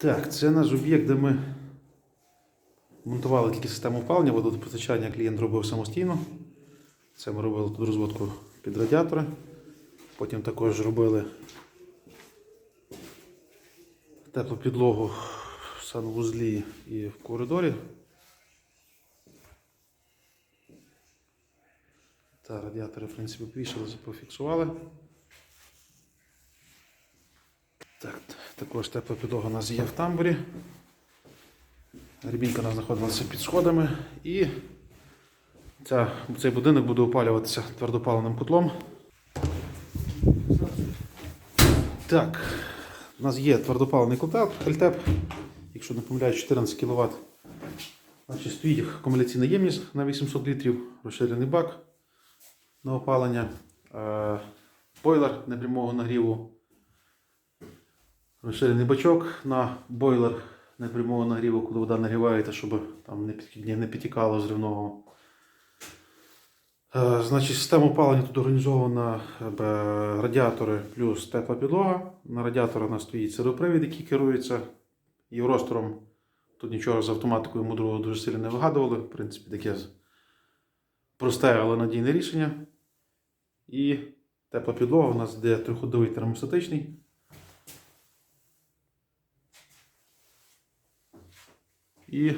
Так, це наш об'єкт, де ми монтували тільки систему опалення, водопостачання клієнт робив самостійно. Це ми робили тут розводку під радіатори. Потім також робили теплу підлогу в санвузлі і в коридорі. Та радіатори, в принципі, повішали, пофіксували. Так, також тепла підлога у нас є в тамбурі. Рібінка у нас знаходилася під сходами. І ця, цей будинок буде опалюватися твердопаленим котлом. Так, у нас є твердопалений котел, Хельтеп, якщо не помиляюсь, 14 кВт. Значить, стоїть акумуляційна ємність на 800 літрів, розширений бак на опалення, е, бойлер непрямого нагріву, розширений бачок на бойлер непрямого нагріву, коли вода нагрівається, щоб там не, під- не підтікало зривного. Е, Значить, система опалення тут організована е, радіатори плюс тепла підлога. На радіатора у нас стоїть сервопривід, який керується євростором. Тут нічого з автоматикою мудрого дуже сильно не вигадували. В принципі, таке просте, але надійне рішення. І тепла підлога у нас де триходовий термостатичний. І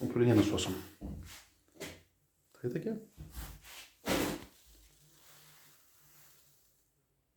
управління насосом. Та й таке.